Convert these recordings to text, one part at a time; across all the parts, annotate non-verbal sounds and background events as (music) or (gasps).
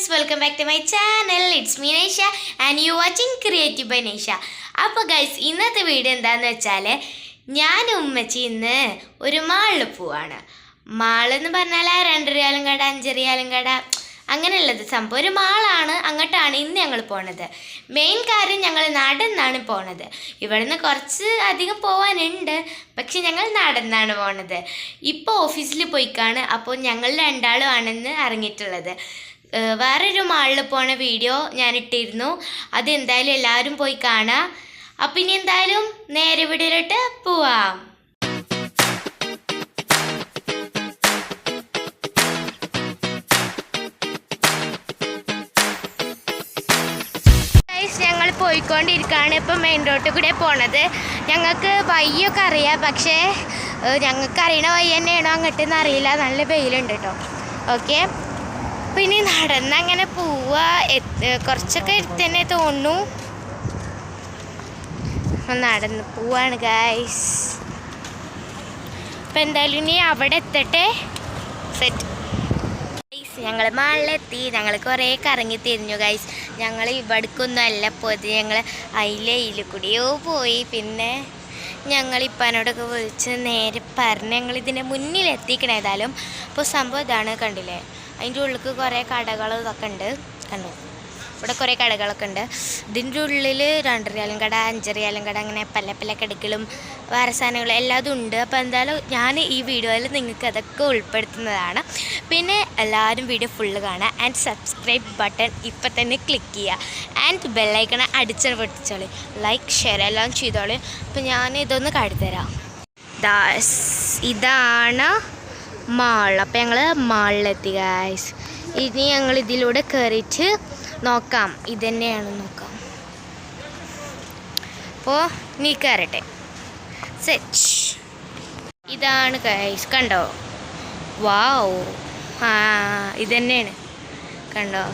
Friends welcome back to my channel it's me Naisha and you watching creative by Naisha അപ്പോൾ guys ഇന്നത്തെ video എന്താന്ന് വെച്ചാൽ ഞാൻ ഉമ്മച്ചി ഇന്ന് ഒരു മാളിൽ പോവാണ്. മാളെന്ന് പറഞ്ഞാൽ ആ രണ്ട് റിയാലും കട അഞ്ച് റിയാലും കട അങ്ങനെയുള്ളത് സംഭവം. ഒരു മാളാണ് അങ്ങോട്ടാണ് ഇന്ന് ഞങ്ങൾ പോണത്. മെയിൻ കാര്യം ഞങ്ങൾ നടന്നാണ് പോണത്. ഇവിടുന്ന് കുറച്ച് അധികം പോകാനുണ്ട് പക്ഷെ ഞങ്ങൾ നടന്നാണ് പോണത്. ഇപ്പോൾ ഓഫീസിൽ പോയിക്കാണ് അപ്പോൾ ഞങ്ങൾ രണ്ടാളും ആണെന്ന് അറിഞ്ഞിട്ടുള്ളത്. വേറൊരു മാളിൽ പോണ വീഡിയോ ഞാൻ ഇട്ടിരുന്നു അത് എന്തായാലും എല്ലാവരും പോയി കാണാം. അപ്പം ഇനി എന്തായാലും നേരെ വീടിലോട്ട് പോവാം. ഞങ്ങൾ പോയിക്കൊണ്ടിരിക്കുകയാണ് ഇപ്പം മെയിൻ റോഡിൽ കൂടെ പോണത്. ഞങ്ങൾക്ക് വയ്യൊക്കെ അറിയാം പക്ഷേ ഞങ്ങൾക്ക് അറിയണ വയ്യ തന്നെയാണോ അങ്ങോട്ടെന്ന് അറിയില്ല. നല്ല വെയിലുണ്ട് കേട്ടോ ഓക്കെ പിന്നെ നടന്ന് അങ്ങനെ പോവുക കുറച്ചൊക്കെ തന്നെ തോന്നുന്നു. അപ്പം നടന്ന് പോവാണ് ഗായ്സ് അപ്പം എന്തായാലും ഇനി അവിടെ എത്തട്ടെ. സെറ്റ് ഗൈസ് ഞങ്ങൾ മാളിലെത്തി. ഞങ്ങൾ കുറേ കറങ്ങി തിരിഞ്ഞു ഗൈസ് ഞങ്ങൾ ഇവിടേക്കൊന്നും അല്ല പോയത്. ഞങ്ങൾ അതിലെ കൂടിയോ പോയി. പിന്നെ ഞങ്ങൾ ഇപ്പാനോടൊക്കെ വിളിച്ച് നേരെ പറഞ്ഞ് ഞങ്ങൾ ഇതിന്റെ ഏതായാലും. അപ്പോൾ സംഭവം ഇതാണ് കണ്ടില്ലേ? അതിന്റെ ഉള്ളിൽ കുറേ കടകൾ ഇതൊക്കെ ഉണ്ട്. കണ്ടു? ഇവിടെ കുറേ കടകളൊക്കെ ഉണ്ട്. ഇതിന്റെ ഉള്ളിൽ രണ്ടരയാലും കട അഞ്ചരയാലും കട അങ്ങനെ പല പല കടകളും വേറെ സാധനങ്ങൾ എല്ലാതും ഉണ്ട്. അപ്പോൾ എന്തായാലും ഞാൻ ഈ വീഡിയോയിൽ നിങ്ങൾക്ക് അതൊക്കെ ഉൾപ്പെടുത്തുന്നതാണ്. പിന്നെ എല്ലാവരും വീഡിയോ ഫുള്ള് കാണുക ആൻഡ് സബ്സ്ക്രൈബ് ബട്ടൺ ഇപ്പം തന്നെ ക്ലിക്ക് ചെയ്യുക. ആൻഡ് ബെല്ലൈക്കണ അടിച്ചു പൊട്ടിച്ചോളി. ലൈക്ക് ഷെയർ എല്ലാം ചെയ്തോളി. അപ്പോൾ ഞാൻ ഇതൊന്ന് കാട്ടിത്തരാം ഇതാണ് മാൾ. അപ്പോൾ ഞങ്ങൾ മാളിലെത്തി ഗായ്സ് ഇനി ഞങ്ങൾ ഇതിലൂടെ കയറിയിട്ട് നോക്കാം. ഇതന്നെയാണ് നോക്കാം. അപ്പോൾ നീ കയറട്ടെ സെച്ച് ഇതാണ് ഗൈസ് കണ്ടോ? വാവ് ആ ഇതന്നെയാണ്. കണ്ടോ?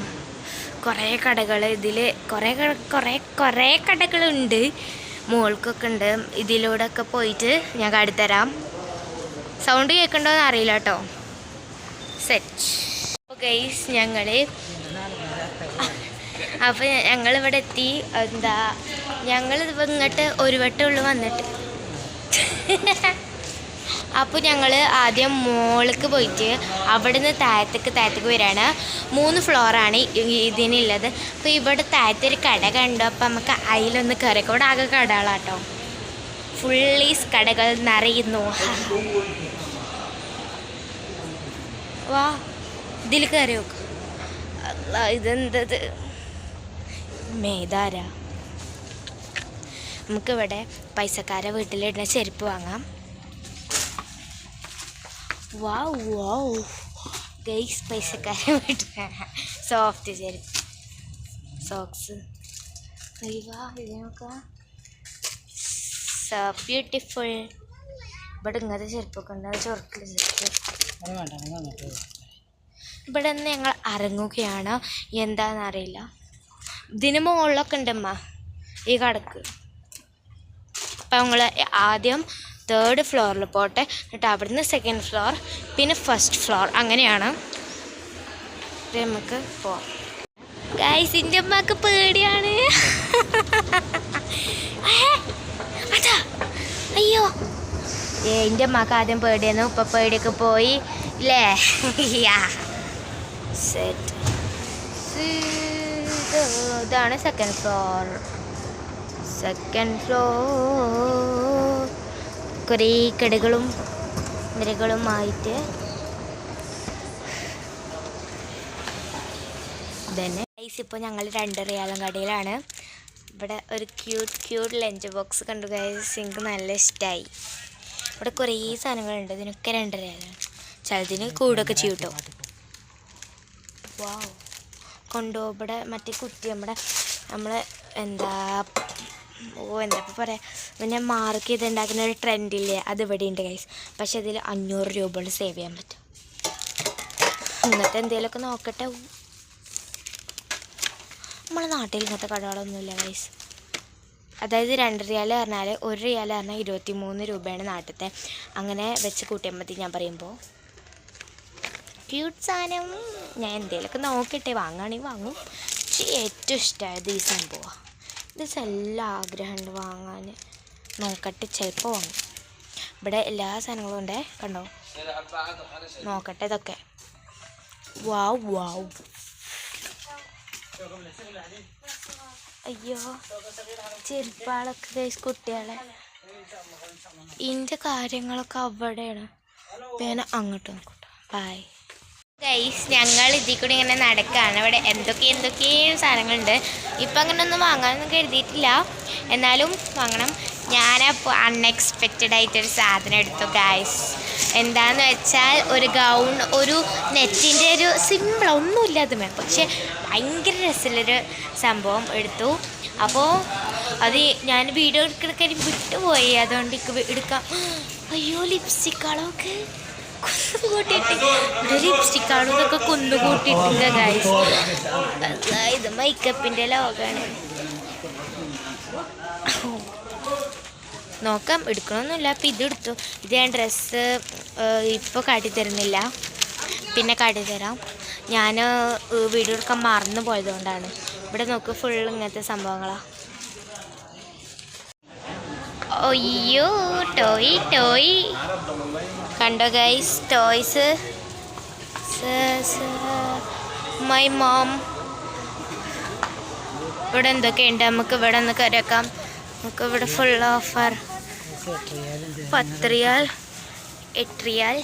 കുറേ കടകൾ ഇതിൽ കുറേ കുറേ കുറേ കടകളുണ്ട്. മോൾക്കൊക്കെ ഉണ്ട്. ഇതിലൂടെ ഒക്കെ പോയിട്ട് ഞാൻ കാട്ടിത്തരാം സൗണ്ട് കേൾക്കണ്ടോന്ന് അറിയില്ല കേട്ടോ. സെറ്റ് ഗൈസ് ഞങ്ങൾ അപ്പോൾ ഞങ്ങൾ ഇവിടെ എത്തി. എന്താ ഞങ്ങൾ ഇങ്ങോട്ട് ഒരു വട്ടം ഉള്ളു വന്നിട്ട്. അപ്പോൾ ഞങ്ങൾ ആദ്യം മോൾക്ക് പോയിട്ട് അവിടുന്ന് താഴത്തേക്ക് താഴത്തേക്ക് വരികയാണ് മൂന്ന് ഫ്ലോറാണ് ഇതിനുള്ളത്. അപ്പോൾ ഇവിടെ താഴത്തെ ഒരു കട കണ്ടു. അപ്പോൾ നമുക്ക് അതിലൊന്ന് കയറിക്കോ ഇവിടെ ആകെ കടകളാട്ടോ. ഫുള്ളീസ് കടകൾ നിറയുന്നു. വാ ഇതിൽ കയറി നോക്ക്. ഇതെന്തത് മേധാര. നമുക്കിവിടെ പൈസക്കാരെ വീട്ടിലിടുന്ന ചെരുപ്പ് വാങ്ങാം. വാ വാ ഗൈസ് പൈസക്കാരെ വീട്ടിൽ സോഫ്റ്റ് ചെരുപ്പ്. സോക്സ്. അയ്യോ ഇത് നോക്കാം ബ്യൂട്ടിഫുൾ ഇവിടെ ഇങ്ങനത്തെ ചെരുപ്പൊക്കെ ഉണ്ട് അത് ചെരുപ്പ്. ഇവിടെ നിന്ന് ഞങ്ങൾ ഇറങ്ങുകയാണ് എന്താണെന്നറിയില്ല ഇതിന് മുകളിലൊക്കെ ഉണ്ടമ്മ ഈ കടക്ക്. അപ്പം ഞങ്ങൾ ആദ്യം തേർഡ് ഫ്ലോറിൽ പോട്ടെ എന്നിട്ട് അവിടുന്ന് സെക്കൻഡ് ഫ്ലോർ പിന്നെ ഫസ്റ്റ് ഫ്ലോർ അങ്ങനെയാണ്. നമുക്ക് പോവാം. ഗായ്സിന്റെ അമ്മയ്ക്ക് പേടിയാണ് (laughs) ഏ, അതാ അയ്യോ ഏ എന്റെ അമ്മയ്ക്ക് ആദ്യം പേടിയായിരുന്നു. ഉപ്പ പേടിയൊക്കെ പോയി. ഇല്ലേ? (laughs) ഇതാണ് സെക്കൻഡ് ഫ്ലോർ സെക്കൻഡ് ഫ്ലോർ കുറേ കടകളും നിരകളുമായിട്ട് തന്നെ ഇപ്പോൾ ഞങ്ങൾ രണ്ട് റിയാലം കടയിലാണ്. ഇവിടെ ഒരു ക്യൂട്ട് ക്യൂട്ട് ലഞ്ച് ബോക്സ് കണ്ടു ഗൈസ് എനിക്ക് നല്ല ഇഷ്ടമായി ഇവിടെ കുറേ സാധനങ്ങളുണ്ട്. ഇതിനൊക്കെ രണ്ടര. ചിലതിന് കൂടൊക്കെ ചെയ്യും കേട്ടോ. വാവ് കൊണ്ടോ ഇവിടെ മറ്റേ കുട്ടി നമ്മുടെ നമ്മളെ എന്താ ഓ എന്താ ഇപ്പം പറയാ പിന്നെ മാർക്ക് ചെയ്ത് ഉണ്ടാക്കുന്ന ഒരു ട്രെൻഡില്ലേ അത് ഇവിടെ ഉണ്ട് ഗൈസ് പക്ഷെ അതിൽ അഞ്ഞൂറ് രൂപകൾ സേവ് ചെയ്യാൻ പറ്റും. എന്നിട്ട് എന്തെങ്കിലുമൊക്കെ നോക്കട്ടെ. നമ്മളെ നാട്ടിൽ ഇങ്ങനത്തെ കടകളൊന്നുമില്ല ഗൈസ് അതായത് രണ്ട് റിയാൽ പറഞ്ഞാൽ ഒരു റിയാൽ പറഞ്ഞാൽ ഇരുപത്തി മൂന്ന് രൂപയാണ് നാട്ടിലത്തെ അങ്ങനെ വെച്ച് കൂട്ടിയാൽ മതി ഞാൻ പറയുമ്പോൾ ക്യൂട്ട് സാധനം. ഞാൻ എന്തെങ്കിലുമൊക്കെ നോക്കട്ടെ വാങ്ങുകയാണെങ്കിൽ വാങ്ങും. പക്ഷേ ഏറ്റവും ഇഷ്ടമായത് ഈ സംഭവമാണ് ഇത് എല്ലാം ആഗ്രഹമുണ്ട് വാങ്ങാൻ നോക്കട്ടെ ചിലപ്പോൾ വാങ്ങും. ഇവിടെ എല്ലാ സാധനങ്ങളും ഉണ്ടേ കണ്ടോ? നോക്കട്ടെ ഇതൊക്കെ. വാവ് വാവ് അയ്യോ ചെരുപ്പാളൊക്കെ കുട്ടികളെ. ഇതിന്റെ കാര്യങ്ങളൊക്കെ അവിടെയാണ്. ഞാൻ അങ്ങോട്ട് നോക്കട്ടെ. ബായ് ഗൈസ് ഞങ്ങൾ ഇതിൽ കൂടി ഇങ്ങനെ നടക്കുകയാണ് ഇവിടെ എന്തൊക്കെ എന്തൊക്കെയും സാധനങ്ങളുണ്ട്. ഇപ്പം അങ്ങനെ ഒന്നും വാങ്ങാനൊന്നും കരുതിയിട്ടില്ല. എന്നാലും വാങ്ങണം. ഞാനപ്പോൾ അൺഎക്സ്പെക്റ്റഡ് ആയിട്ടൊരു സാധനം എടുത്തു ഗൈസ് എന്താന്ന് വെച്ചാൽ ഒരു ഗൗൺ ഒരു നെറ്റിന്റെ ഒരു സിമ്പിൾ ഒന്നുമില്ല അത് പക്ഷേ പക്ഷെ ഭയങ്കര രസമുള്ളൊരു സംഭവം എടുത്തു. അപ്പോൾ അത് ഞാൻ വീഡിയോ എടുക്കുന്ന വിട്ടുപോയി. അതുകൊണ്ട് എടുക്കാം. അയ്യോ ലിപ്സ്റ്റിക്കുകളൊക്കെ കുന്നുകൂട്ടിയിട്ട്. ഇവിടെ ലിപ്സ്റ്റിക്കാളും ഇതൊക്കെ കുന്നുകൂട്ടിയിട്ടില്ല ഗൈസ് ഇത് മേക്കപ്പിന്റെ ലോകമാണ് നോക്കാം എടുക്കണമെന്നില്ല അപ്പം ഇത് എടുത്തു. ഇത് ഞാൻ ഡ്രസ്സ് ഇപ്പോൾ കാട്ടി തരുന്നില്ല പിന്നെ കാട്ടി തരാം ഞാൻ വീഡിയോ എടുക്കാൻ മറന്നു പോയതുകൊണ്ടാണ്. ഇവിടെ നോക്ക് ഫുൾ ഇങ്ങനത്തെ സംഭവങ്ങളാണ് ടോയ് ടോയ് കണ്ടോ ഗൈസ് ടോയ്സ് മൈ മോം ഇവിടെ എന്തൊക്കെയുണ്ട്? നമുക്ക് ഇവിടെ ഒന്ന് കരക്കാം. നമുക്ക് ഇവിടെ ഫുൾ ഓഫർ എട്ട് റിയാൽ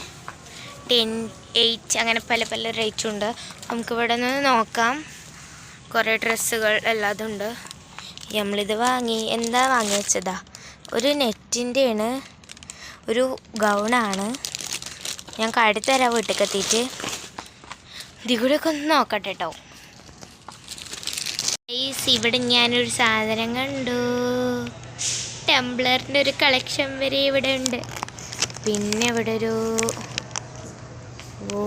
ടെൻ എയ്റ്റ് അങ്ങനെ പല പല റേറ്റും ഉണ്ട്. നമുക്ക് ഇവിടെ നിന്ന് നോക്കാം. കുറേ ഡ്രസ്സുകൾ എല്ലാതും ഉണ്ട് നമ്മളിത് വാങ്ങി. എന്താ വാങ്ങി വെച്ചതാ? ഒരു നെറ്റിന്റെയാണ്. ഒരു ഗൗണാണ് ഞാൻ കാട്ടിത്തരാം വീട്ടിലേക്ക് എത്തിയിട്ട് ഇതിൽ ഒന്ന് നോക്കട്ടെ കേട്ടോ ഐസ് ഇവിടെ ഞാനൊരു സാധനം കണ്ടു. ടെംബ്ലറിന്റെ ഒരു കളക്ഷൻ വരെ ഇവിടെ ഉണ്ട്. പിന്നെ ഇവിടെ ഒരു ഓ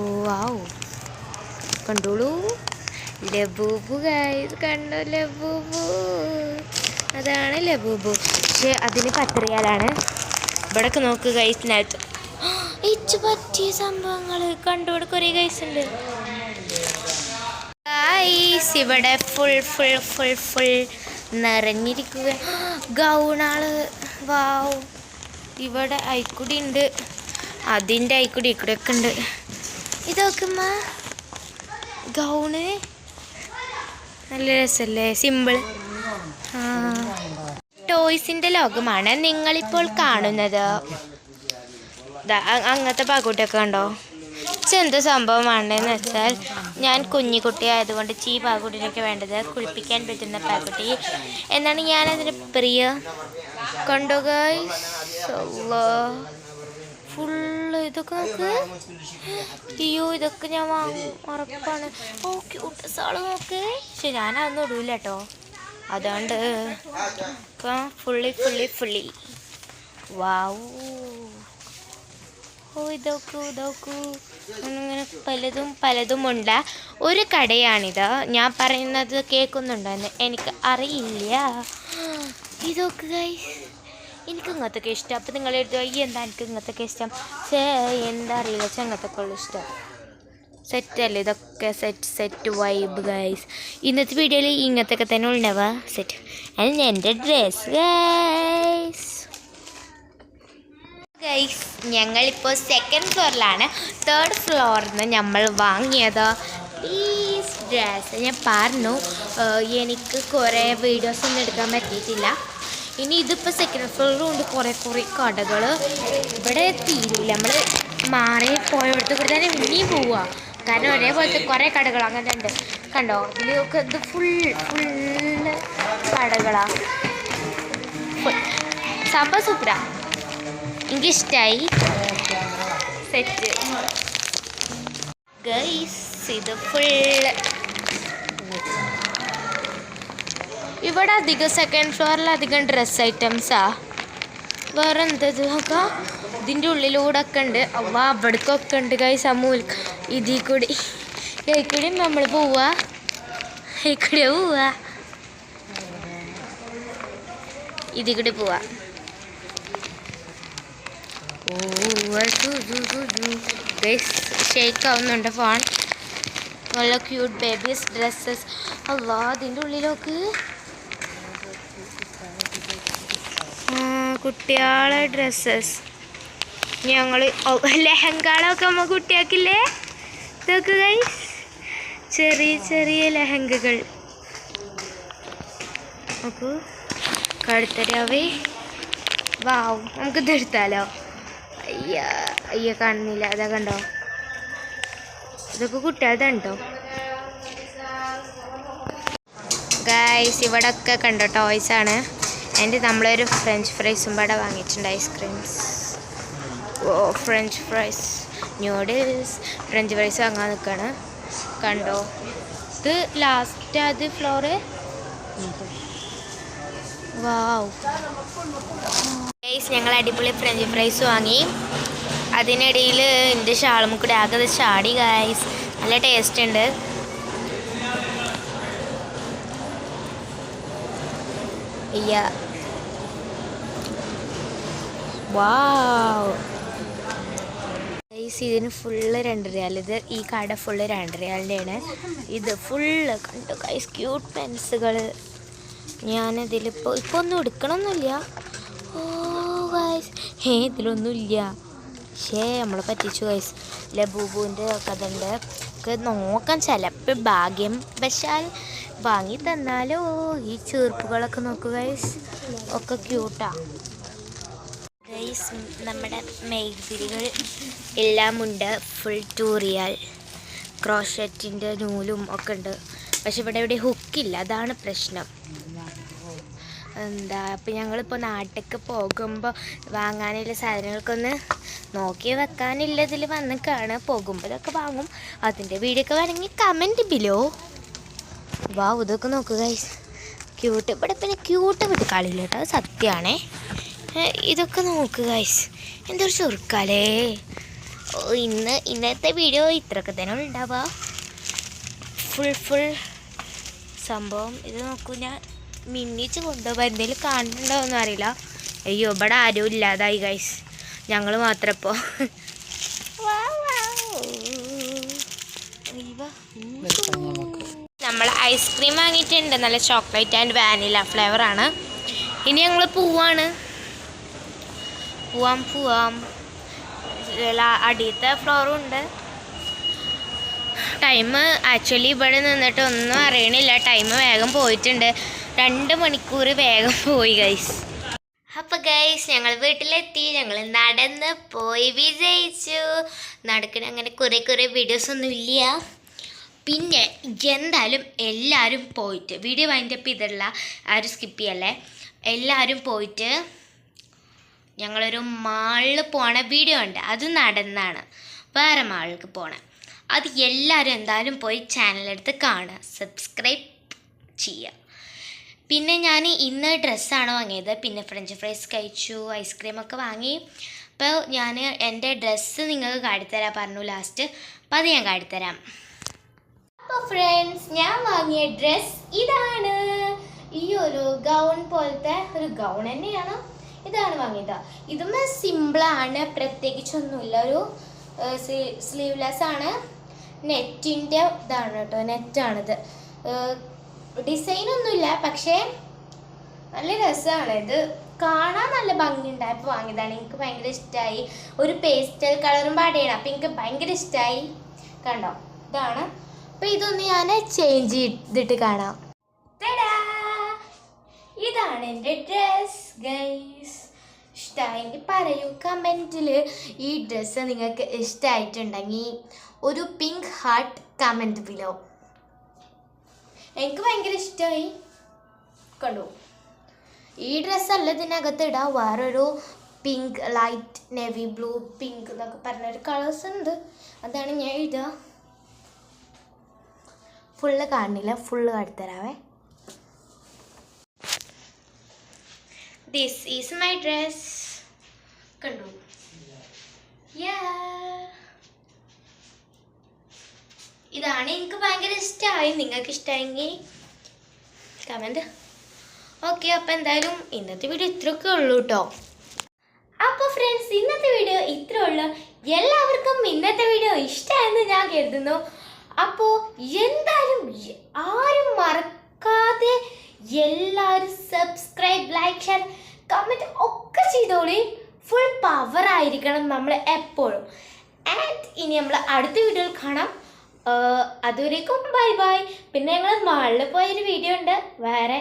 കണ്ടോളൂ. ലബൂബു ഗൈസ് കണ്ടോ ലബൂബു? അതാണ് ലബൂബു. പക്ഷെ അതിന് പത്രയാലാണ് ഇവിടെ ഇവിടൊക്കെ നോക്ക് ഗൈസിനകത്ത് (gasps) ഇച്ച് പറ്റിയ സംഭവങ്ങൾ കണ്ടോട് കുറേ ഗൈസ് ഉണ്ട്. ഗൈസ് ഇവിടെ ഫുൾ ഫുൾ ഫുൾ ഫുൾ നിറഞ്ഞിരിക്കുക ഗൗണാൾ. വാവ് ഇവിടെ ഐക്കുടി ഉണ്ട്. അതിന്റെ ഐക്കുടി ഇക്കൂടെ ഒക്കെ ഇതൊക്കെമ്മ? ഗൗണ്. നല്ല രസമല്ലേ സിമ്പിൾ ആ. ടോയ്സിന്റെ ലോകമാണ് നിങ്ങളിപ്പോൾ കാണുന്നത്. അങ്ങനത്തെ പാക്കുട്ടിയൊക്കെ ഉണ്ടോ എന്ത് സംഭവമാണെന്ന് വെച്ചാൽ ഞാൻ കുഞ്ഞിക്കുട്ടി ആയതുകൊണ്ട് ചീ പാക്കുട്ടിനൊക്കെ വേണ്ടത് കുളിപ്പിക്കാൻ പറ്റുന്ന പാക്കുട്ടി എന്നാണ് ഞാൻ അതിന് പ്രിയ. കണ്ടോ ഫുള്ള് ഇതൊക്കെ നോക്ക്. അയ്യോ ഇതൊക്കെ ഞാൻ വാങ്ങും. ഉറപ്പാണ്. ഓ ക്യൂട്ട് നോക്ക്. പക്ഷെ ഞാനതൊന്നും ഇടൂല കേട്ടോ. അതുകൊണ്ട് ഇപ്പം ഫുള്ളി ഫുള്ളി ഫുള്ളി. വാവൂ ഓ ഇതൊക്കെ ഇതൊക്കൂ. അങ്ങനെ പലതും പലതും ഉണ്ട. ഒരു കടയാണിത്. ഞാൻ പറയുന്നത് കേൾക്കുന്നുണ്ടെന്ന് എനിക്ക് അറിയില്ല. ഇതൊക്കെ ഗൈസ് എനിക്ക് ഇങ്ങനത്തൊക്കെ ഇഷ്ടം. അപ്പം നിങ്ങൾ എഴുതുക ഈ എന്താ എനിക്ക് ഇങ്ങനത്തൊക്കെ ഇഷ്ടം? ചേ എന്താ അറിയില്ല. ഉള്ളു ഇഷ്ടം. സെറ്റല്ലേ ഇതൊക്കെ സെറ്റ് സെറ്റ് വൈബ് ഗൈസ് ഇന്നത്തെ വീഡിയോയിൽ ഇങ്ങനത്തൊക്കെ തന്നെ ഉണ്ടാവുക സെറ്റ് അത് എന്റെ ഡ്രസ് ഗൈസ് ഗൈസ് ഞങ്ങളിപ്പോൾ സെക്കൻഡ് ഫ്ലോറിലാണ് തേർഡ് ഫ്ലോറിൽ നിന്ന് നമ്മൾ വാങ്ങിയത്. പ്ലീസ് ഡ്രസ് ഞാൻ പറഞ്ഞു എനിക്ക് കുറേ വീഡിയോസ് ഒന്നും എടുക്കാൻ പറ്റിയിട്ടില്ല. ഇനി ഇതിപ്പോൾ സെക്കൻഡ് ഫ്ലോറിലും ഉണ്ട് കുറേ കുറേ കടകൾ ഇവിടെ തീരില്ല നമ്മൾ മാറി പോയവിടുത്ത് കൂടെ തന്നെ ഇനിയും പോവുക കാരണം ഒരേപോലത്തെ കുറേ കടകൾ അങ്ങനെ ഉണ്ട്. കണ്ടോ? ഇതിലൊക്കെ ഇത് ഫുൾ ഫുള്ള് കടകളാണ് സംഭവം സൂപ്പറാ എനിക്കിഷ്ടായി. സെറ്റ് ഗൈസ് ഇത് ഫുൾ ഇവിടെ അധികം സെക്കൻഡ് ഫ്ലോറിൽ അധികം ഡ്രസ് ഐറ്റംസാ വേറെ എന്തത് നോക്കാം ഇതിന്റെ ഉള്ളിലൂടെ ഒക്കെ ഉണ്ട്. അവ അവിടേക്കൊക്കെ ഉണ്ട് കൈ അമ്മൂൽ ഇതിൽ കൂടി. ഇതിൽ കൂടി നമ്മൾ പോവാ. ഇതിൽ കൂടി പോവാ. ഇതിൽ കൂടി പോവാ. ഓ ഷേക്ക് ആവുന്നുണ്ട് ഫോൺ നല്ല ക്യൂട്ട് ബേബീസ് ഡ്രസ്സസ് അല്ലാ അതിന്റെ ഉള്ളിലൊക്കെ കുട്ടികളെ ഡ്രസ്സസ് ഞങ്ങൾ ലെഹങ്കളൊക്കെ നമ്മൾ കുട്ടിയാക്കില്ലേ ഇതൊക്കെ ഗൈസ് ചെറിയ ചെറിയ ലെഹങ്കകൾ. നോക്കൂ കടുത്തരാവേ. വാവ് നമുക്ക് ഇതെടുത്താലോ അയ്യ അയ്യ കാണുന്നില്ല. അതാ കണ്ടോ? ഇതൊക്കെ കുട്ടികളുടെ ഗായ്സ് ഇവിടെ ഒക്കെ കണ്ടോ ടോയ്സ് എന്റെ നമ്മളൊരു ഫ്രഞ്ച് ഫ്രൈസും പാടെ വാങ്ങിയിട്ടുണ്ട് ഐസ്ക്രീംസ്. ഓ French fries noodles French fries വാങ്ങാൻ നിൽക്കുകയാണ് കണ്ടോ? ഇത് ലാസ്റ്റ് അത് ഫ്ലോറ് വാവ് ഞങ്ങൾ അടിപൊളി ഫ്രഞ്ച് ഫ്രൈസ് വാങ്ങി. അതിനിടയിൽ എന്റെ ഷാളും കൂടെ ആകെ ചാടി ഗായ്സ് നല്ല ടേസ്റ്റ് ഉണ്ട്. അയ്യ വാവ് ഗൈസ് ഇതിന് ഫുള്ള് രണ്ട് റിയാൽ ഇത് ഈ കട ഫുള്ള് രണ്ട് റിയാലിന്റെയാണ് ഇത് ഫുള്ള് കണ്ടു ഗൈസ് ക്യൂട്ട് പെൻസുകൾ ഞാനതിലിപ്പോൾ ഇപ്പോൾ ഒന്നും എടുക്കണമെന്നില്ല ഓ ഗൈസ് ഹേ ഇതിലൊന്നുമില്ല. ഷേ നമ്മളെ പറ്റിച്ചു ഗൈസ് ലബൂബുവിന്റെ കഥ ഉണ്ട് ഒക്കെ നോക്കാൻ ചിലപ്പോൾ ഭാഗ്യം. വശാൽ വാങ്ങി തന്നാലോ ഈ ചീർപ്പുകളൊക്കെ നോക്ക് ഗൈസ് ഒക്കെ ക്യൂട്ടാ ഗൈസ് നമ്മുടെ മെയ്തിരികൾ എല്ലാം ഉണ്ട്. ഫുൾ ടൂറിയാൽ ക്രോഷറ്റിന്റെ നൂലും ഒക്കെ ഉണ്ട്. പക്ഷെ ഇവിടെ ഇവിടെ ഹുക്കില്ല അതാണ് പ്രശ്നം. എന്താ അപ്പം ഞങ്ങളിപ്പോൾ നാട്ടിലേക്ക് പോകുമ്പോൾ വാങ്ങാനുള്ള സാധനങ്ങൾക്കൊന്ന് നോക്കി വെക്കാനുള്ളതിൽ വന്നിക്കാണ് പോകുമ്പോൾ ഇതൊക്കെ വാങ്ങും. അതിന്റെ വീഡിയോ ഒക്കെ വേണമെങ്കിൽ കമന്റ് ബിലോ വാ ഇതൊക്കെ നോക്കുക ഗൈസ് ക്യൂട്ട് ഇവിടെ പിന്നെ ക്യൂട്ട് വിട്ട് കളിയില്ല കേട്ടോ സത്യമാണേ. ഇതൊക്കെ നോക്കുക ഗൈസ് എന്തൊരു ചുരുക്കാലേ ഓ ഇന്ന് ഇന്നത്തെ വീഡിയോ ഇത്രയൊക്കെ തന്നെ ഉണ്ടാവുക ഫുൾ ഫുൾ സംഭവം. ഇത് നോക്കൂ ഞാൻ മിന്നിച്ച് കൊണ്ടുപോകുമ്പോൾ എന്തെങ്കിലും കാണുന്നുണ്ടോയെന്ന് അറിയില്ല. അയ്യോ ഇവിടെ ആരും ഇല്ലാതായി ഗൈസ് ഞങ്ങൾ മാത്രം ഇപ്പോൾ നമ്മൾ ഐസ്ക്രീം വാങ്ങിയിട്ടുണ്ട്. നല്ല ചോക്ലേറ്റ് ആൻഡ് വാനില ഫ്ലേവറാണ് ഇനി ഞങ്ങൾ പോവാണ്. പോവാം പോവാം. അടിയത്തെ ഫ്ലോറും ഉണ്ട്. ടൈം ആക്ച്വലി ഇവിടെ നിന്നിട്ട് ഒന്നും അറിയണില്ല. ടൈം വേഗം പോയിട്ടുണ്ട്. രണ്ട് മണിക്കൂർ വേഗം പോയി ഗൈസ് അപ്പോൾ ഗൈസ് ഞങ്ങൾ വീട്ടിലെത്തി. ഞങ്ങൾ നടന്ന് പോയി. വിജയിച്ചു. നടക്കണ അങ്ങനെ കുറേ കുറേ വീഡിയോസ് ഒന്നും ഇല്ല. പിന്നെ എന്തായാലും എല്ലാവരും പോയിട്ട് വീഡിയോ വൈൻഡപ്പ് ചെയ്തിട്ടില്ല ആരും സ്കിപ്പ് ചെയ്യല്ലേ? എല്ലാവരും പോയിട്ട് ഞങ്ങളൊരു മാളിൽ പോണ വീഡിയോ ഉണ്ട്. അത് നടന്നാണ്. വേറെ മാളിലേക്ക് പോണേ. അത് എല്ലാവരും എന്തായാലും പോയി ചാനലെടുത്ത് കാണുക. സബ്സ്ക്രൈബ് ചെയ്യുക. പിന്നെ ഞാൻ ഇന്ന് ഡ്രസ്സാണ് വാങ്ങിയത്. പിന്നെ ഫ്രഞ്ച് ഫ്രൈസ് കഴിച്ചു ഐസ്ക്രീം ഒക്കെ വാങ്ങി. അപ്പോൾ ഞാൻ എന്റെ ഡ്രസ്സ് നിങ്ങൾക്ക് കാട്ടിത്തരാൻ പറഞ്ഞു ലാസ്റ്റ് അപ്പോൾ അത് ഞാൻ കാട്ടിത്തരാം. അപ്പോൾ ഫ്രണ്ട്സ് ഞാൻ വാങ്ങിയ ഡ്രസ് ഇതാണ്. ഈ ഒരു ഗൗൺ പോലത്തെ ഒരു ഗൗൺ തന്നെയാണ് ഇതാണ് വാങ്ങിയത്. ഇതും സിമ്പിളാണ് പ്രത്യേകിച്ചൊന്നുമില്ല. ഒരു സ്ലീവ്ലെസ് ആണ്. നെറ്റിന്റെ ഇതാണ് കേട്ടോ നെറ്റാണിത് ഡിസൈൻ ഒന്നുമില്ല പക്ഷേ നല്ല രസമാണ് ഇത്. കാണാൻ നല്ല ഭംഗിയുണ്ടായപ്പോൾ വാങ്ങിയതാണ്. എനിക്ക് ഭയങ്കര ഇഷ്ടമായി ഒരു പേസ്റ്റൽ കളറും പാടിയാണ്. അപ്പം എനിക്ക് ഭയങ്കര ഇഷ്ടമായി കണ്ടോ? ഇതാണ് അപ്പം ഇതൊന്ന് ഞാൻ ചേഞ്ച് ചെയ്തിട്ട് കാണാം! ഇതാണ് എന്റെ ഡ്രസ് ഗൈസ് ഇഷ്ടമായെങ്കിൽ പറയൂ കമന്റിൽ ഈ ഡ്രസ്സ് നിങ്ങൾക്ക് ഇഷ്ടമായിട്ടുണ്ടെങ്കിൽ ഒരു പിങ്ക് ഹാർട്ട് കമന്റ് ബിലോ എനിക്ക് ഭയങ്കര ഇഷ്ടമായി കണ്ടു? ഈ ഡ്രസ്സല്ല ഇതിനകത്ത് ഇടാം. വേറൊരു pink light navy blue pink എന്നൊക്കെ പറഞ്ഞൊരു കളേഴ്സ് ഉണ്ട്. അതാണ് ഞാൻ എഴുതുക ഫുള്ള് കാണില്ല ഫുള്ള് കാട്ടിത്തരാവേ ദിസ് ഈസ് മൈ ഡ്രസ് കണ്ടു. ഇതാണ് എനിക്ക് ഭയങ്കര ഇഷ്ടമായി നിങ്ങൾക്ക് ഇഷ്ടമായെങ്കിൽ കമന്റ് ഓക്കെ അപ്പം എന്തായാലും ഇന്നത്തെ വീഡിയോ ഇത്രയൊക്കെ ഉള്ളൂ കേട്ടോ അപ്പോൾ ഫ്രണ്ട്സ് ഇന്നത്തെ വീഡിയോ ഇത്രേ ഉള്ളൂ. എല്ലാവർക്കും ഇന്നത്തെ വീഡിയോ ഇഷ്ടമായെന്ന് ഞാൻ കരുതുന്നു. അപ്പോൾ എന്തായാലും ആരും മറക്കാതെ എല്ലാവരും സബ്സ്ക്രൈബ് ലൈക്ക് ഷെയർ കമന്റ് ഒക്കെ ചെയ്തോളി. ഫുൾ പവർ ആയിരിക്കണം നമ്മൾ എപ്പോഴും. ആൻഡ് ഇനി നമ്മൾ അടുത്ത വീഡിയോയിൽ കാണാം. അതുവരേക്കും ബൈ ബൈ പിന്നെ ഞങ്ങൾ മാളിൽ പോയൊരു വീഡിയോ ഉണ്ട്. വേറെ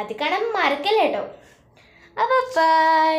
അത് കാണാൻ മറക്കല്ലേട്ടോ അപ്പോൾ ബൈ